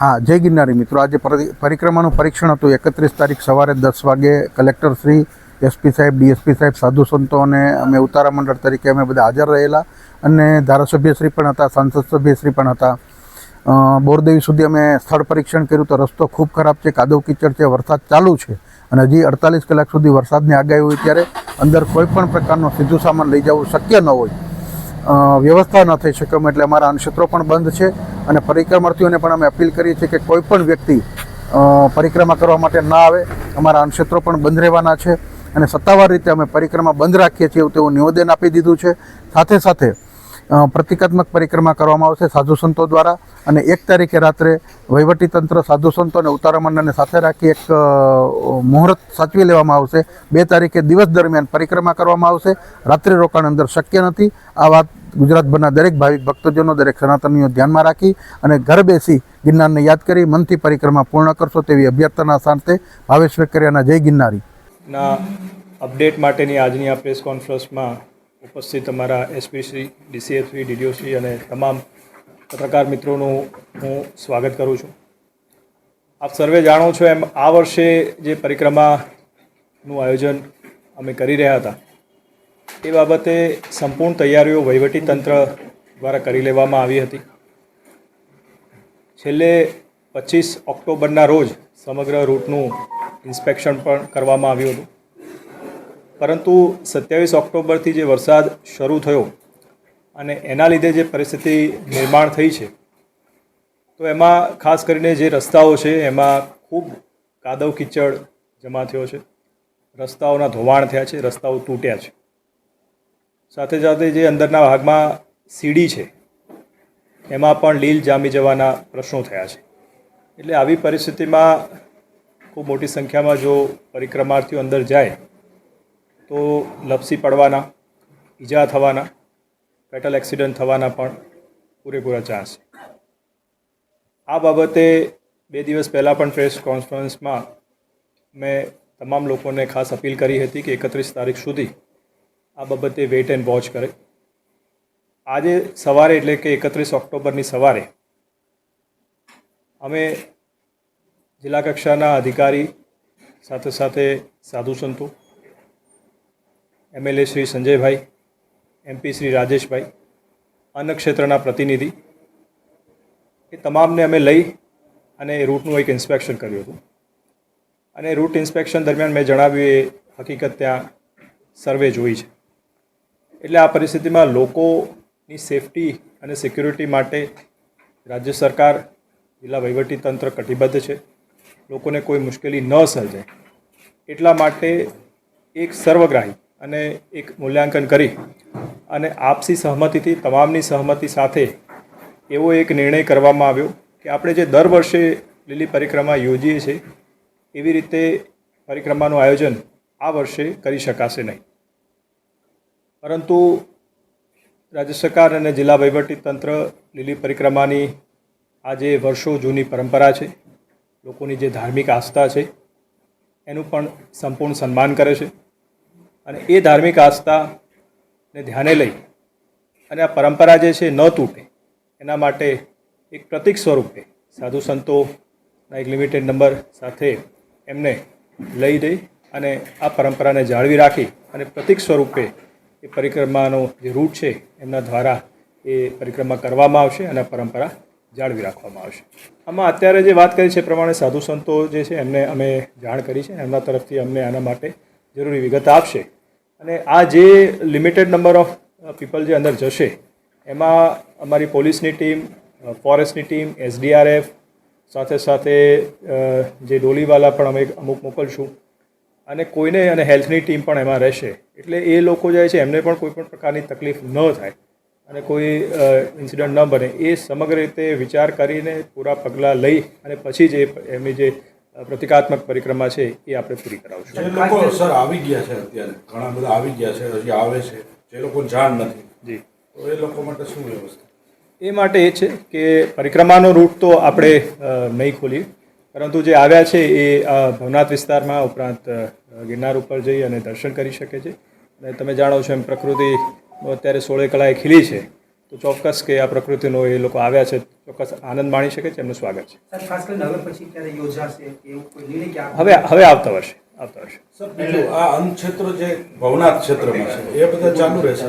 હા, જય ગિરનારી મિત્રો. આજે પરિક્રમાનું પરીક્ષણ હતું. એકત્રીસ તારીખ સવારે દસ વાગે કલેક્ટર શ્રી, એસપી સાહેબ, ડીએસપી સાહેબ, સાધુ સંતો અને અમે ઉતારા મંડળ તરીકે અમે બધા હાજર રહેલા અને ધારાસભ્યશ્રી પણ હતા, સાંસદ સભ્યશ્રી પણ હતા. બોરદેવી સુધી અમે સ્થળ પરીક્ષણ કર્યું તો રસ્તો ખૂબ ખરાબ છે, કાદવ કીચડ છે, વરસાદ ચાલુ છે અને હજી અડતાલીસ કલાક સુધી વરસાદની આગાહી હોય ત્યારે અંદર કોઈ પણ પ્રકારનો સીધું સામાન લઈ જવું શક્ય ન હોય. વ્યવસ્થા ન થઈ શકે એટલે અમારા અનક્ષેત્રો પણ બંધ છે. અને પરિક્રમાર્થીઓને પણ અમે અપીલ કરીએ છીએ કે કોઈ પણ વ્યક્તિ પરિક્રમા કરવા માટે ના આવે, અમારા અનક્ષેત્રો પણ બંધ રહેવાના છે અને સત્તાવાર રીતે અમે પરિક્રમા બંધ રાખીએ છીએ તેવું નિવેદન આપી દીધું છે. સાથે સાથે પ્રતિકાત્મક પરિક્રમા કરવામાં આવશે સાધુ સંતો દ્વારા અને એક તારીખે રાત્રે વહીવટીતંત્ર સાધુ સંતો અને ઉતારા મંડળને સાથે રાખી એક મુહૂર્ત સાચવી લેવામાં આવશે. બે તારીખે દિવસ દરમિયાન પરિક્રમા કરવામાં આવશે. રાત્રિ રોકાણ અંદર શક્ય નથી. આ વાત ગુજરાતભરના દરેક ભાવિક ભક્તજનો, દરેક સનાતનીઓ ધ્યાનમાં રાખી અને ઘર બેસી ગિરનારને યાદ કરી મનથી પરિક્રમા પૂર્ણ કરશો તેવી અભ્યર્થના સાથે ભાવેશ વેકરિયાના જય ગિરનારી. ના અપડેટ માટેની આજની આ પ્રેસ કોન્ફરન્સમાં ઉપસ્થિત અમારા એસપીસી શ્રી ડીડીઓસી અને તમામ પત્રકાર મિત્રોનું હું સ્વાગત કરું છું. આપ સર્વે જાણો છો એમ આ વર્ષે જે પરિક્રમાનું આયોજન અમે કરી રહ્યા હતા. એ બાબતે સંપૂર્ણ તૈયારીઓ તંત્ર દ્વારા કરી લેવામાં આવી હતી. છેલ્લે પચીસ ઓક્ટોબરના રોજ સમગ્ર રૂટનું ઇન્સ્પેક્શન પણ કરવામાં આવ્યું હતું. પરંતુ સત્યાવીસ ઓક્ટોબરથી જે વરસાદ શરૂ થયો અને એના લીધે જે પરિસ્થિતિ નિર્માણ થઈ છે, તો એમાં ખાસ કરીને જે રસ્તાઓ છે એમાં ખૂબ કાદવ કીચડ જમા થયો છે. રસ્તાઓના ધોવાણ થયા છે, રસ્તાઓ તૂટ્યા છે. સાથે સાથે જે અંદરના ભાગમાં સીડી છે, એમાં પણ લીલ જામી જવાના પ્રશ્નો થયા છે. એટલે આવી પરિસ્થિતિમાં ખૂબ મોટી સંખ્યામાં જો પરિક્રમાર્થીઓ અંદર જાય, તો લપસી પડવાના, ઈજા થવાના ફેટલ એક્સિડન્ટ થવાના પણ પૂરેપૂરા ચાન્સ છે. આ બાબતે બે દિવસ પહેલાં પણ પ્રેસ કોન્ફરન્સમાં મેં તમામ લોકોને ખાસ અપીલ કરી હતી કે એકત્રીસ તારીખ સુધી આ બાબતે વેઇટ એન્ડ વોચ કરે. આજે સવારે એટલે કે એકત્રીસ ઓક્ટોબરની સવારે અમે જિલ્લા કક્ષાના અધિકારી સાથે સાથે સાધુ સંતો એમએલએ શ્રી સંજયભાઈ એમપી શ્રી રાજેશભાઈ, અન્ન ક્ષેત્રના પ્રતિનિધિ, એ તમામને અમે લઈ અને એ રૂટનું એક ઇન્સ્પેક્શન કર્યું હતું. અને રૂટ ઇન્સ્પેક્શન દરમિયાન મેં જણાવ્યું એ હકીકત ત્યાં સર્વે જોઈ છે. એટલે આ પરિસ્થિતિમાં લોકોની સેફટી અને સિક્યુરિટી માટે રાજ્ય સરકાર, જિલ્લા વહીવટી તંત્ર કટિબદ્ધ છે. લોકોને કોઈ મુશ્કેલી ન સર્જાય. એટલા માટે એક સર્વગ્રાહી અને એક મૂલ્યાંકન કરી અને આપસી સહમતિથી, તમામની સહમતિ સાથે એવો એક નિર્ણય કરવામાં આવ્યો કે આપણે જે દર વર્ષે લીલી પરિક્રમા યોજીએ છીએ, એવી રીતે પરિક્રમાનું આયોજન આ વર્ષે કરી શકાશે નહીં. પરંતુ રાજ્ય સરકાર અને જિલ્લા વહીવટી તંત્ર લીલી પરિક્રમાની આ જે વર્ષો જૂની પરંપરા છે. લોકોની જે ધાર્મિક આસ્થા છે, એનું પણ સંપૂર્ણ સન્માન કરે છે. અને એ ધાર્મિક આસ્થાને ધ્યાને લઈ અને આ પરંપરા જે છે, ન તૂટે, એના માટે એક પ્રતિક સ્વરૂપે સાધુ સંતોના એક લિમિટેડ નંબર સાથે એમને લઈ જઈ અને આ પરંપરાને જાળવી રાખી અને પ્રતિક સ્વરૂપે એ પરિક્રમાનો જે રૂટ છે, એમના દ્વારા એ પરિક્રમા કરવામાં આવશે અને પરંપરા જાળવી રાખવામાં આવશે. આમાં અત્યારે જે વાત કરી છે એ પ્રમાણે સાધુ સંતો જે છે, એમને અમે જાણ કરી છે એમના તરફથી અમને આના માટે જરૂરી વિગત આપશે. અને આ જે લિમિટેડ નંબર ઓફ પીપલ જે અંદર જશે, એમાં અમારી પોલીસની ટીમ, ફોરેસ્ટની ટીમ એસડીઆરએફ સાથે સાથે જે ડોલીવાલા પણ અમે અમુક મોકલશું. અને કોઈને અને હેલ્થની ટીમ પણ એમાં રહેશે. એટલે એ લોકો જાય છે એમને પણ કોઈ પણ પ્રકારની તકલીફ ન થાય અને કોઈ ઇન્સિડન્ટ ન બને. એ સમગ્ર રીતે વિચાર કરીને પૂરા પગલાં લઈ અને પછી જે એમની જે પ્રતિકાત્મક પરિક્રમા છે એ આપણે પૂરી કરાવશું. જે લોકો સર આવી ગયા છે અત્યારે. ઘણા બધા આવી ગયા છે હજી આવે છે. જે લોકો જાણ નથી. જી. તો એ લોકો માટે શું વ્યવસ્થા? એ માટે એ છે કે પરિક્રમાનો રૂટ તો આપણે નહીં ખોલીએ. પરંતુ જે આવ્યા છે એ ભવનાથ વિસ્તારમાં ઉપરાંત ગિરનાર ઉપર જઈ અને દર્શન કરી શકે છે. અને તમે જાણો છો એમ પ્રકૃતિ અત્યારે સોળે કળાએ ખીલી છે. તો ચોક્કસ કે આ પ્રકૃતિનો એ લોકો આવ્યા છે ચોક્કસ આનંદ માણી શકે છે એમનું સ્વાગત છે. સાહેબ ખાસ કરીને હવે પછી ક્યારે યોજાશે કે એવું કોઈ નિર્ણય કે આ- હવે હવે આવતા વર્ષે આવતા વર્ષે. સર આ અન્ન ક્ષેત્ર જે ભવનાથ ક્ષેત્રમાં છે એ બધા ચાલુ રહેશે.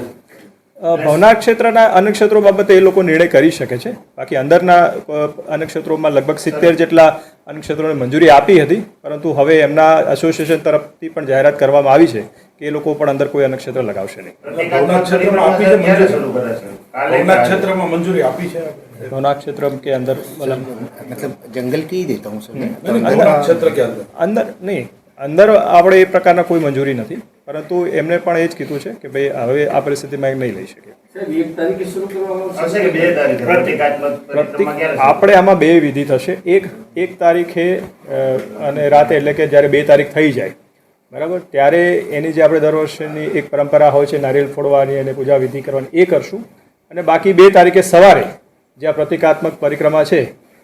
અ, ભવનાથ ક્ષેત્રના અન્ય ક્ષેત્રો બાબતે એ લોકો નિર્ણય કરી શકે છે બાકી અંદરના અ, અન્ય ક્ષેત્રોમાં લગભગ સિત્તેર જેટલા અન્ય ક્ષેત્રોને મંજૂરી આપી હતી પરંતુ હવે એમના એસોસિએશન તરફથી પણ જાહેરાત કરવામાં આવી છે કે એ લોકો પણ અંદર કોઈ અન્ય ક્ષેત્ર લગાવશે નહીં ભવનાથ ક્ષેત્રમાં આપી છે મંજૂરી ભવનાથ ક્ષેત્રમાં મંજૂરી આપી છે ભવનાથ ક્ષેત્ર કે અંદર મતલબ मतलब जंगल की ही देता हूँ सर मैं નહીં, નહીં, ભવનાથ ક્ષેત્ર કે અંદર આપણે એ પ્રકારના કોઈ મંજૂરી નથી પરંતુ એમને પણ એ જ કીધું છે કે ભાઈ હવે આ પરિસ્થિતિમાં એ નહીં લઈ શકે. હશે કે બે તારીખે? પ્રતિકાત્મક પરિક્રમા પ્રતિક ક્યારે છે? આપણે આમાં બે વિધિ થશે. એક એક તારીખે અને રાતે એટલે કે જ્યારે બે તારીખ થઈ જાય બરાબર? ત્યારે એની જે આપણે દર વર્ષની એક પરંપરા હોય છે નારિયેળ ફોડવાની અને પૂજા વિધિ કરવાની એ કરશું. અને બાકી બે તારીખે સવારે જે આ પ્રતિકાત્મક પરિક્રમા છે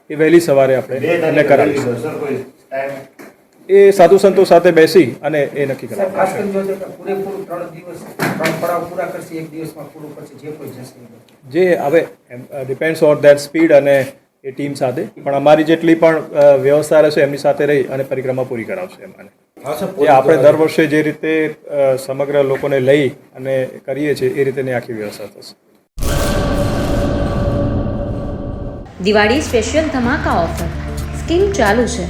એ વહેલી સવારે આપણે તારીખે કરાવીશું. સર કોઈ ટાઈમ એ સાધુ સંતો સાથે બેસી અને એ નક્કી કરે ખાસ કરીને જો છે કે પૂરેપૂરું ત્રણ દિવસ ત્રણ પડાવ પૂરા કરશે એક દિવસમાં પૂરું કરશે જે કોઈ જશે. જે હવે ડિપેન્ડ્સ ઓન ધેટ સ્પીડ અને એ ટીમ સાથે. પણ અમારી જેટલી પણ વ્યવસ્થા રહેશે એમની સાથે રહી અને પરિક્રમા પૂરી કરાવશે એમને. જે આપણે દર વર્ષે જે રીતે સમગ્ર લોકોને લઈ અને કરીએ છીએ એ રીતેની આખી વ્યવસ્થા થશે. દિવાળી સ્પેશિયલ ધમાકા ઓફર સ્કીમ ચાલુ છે.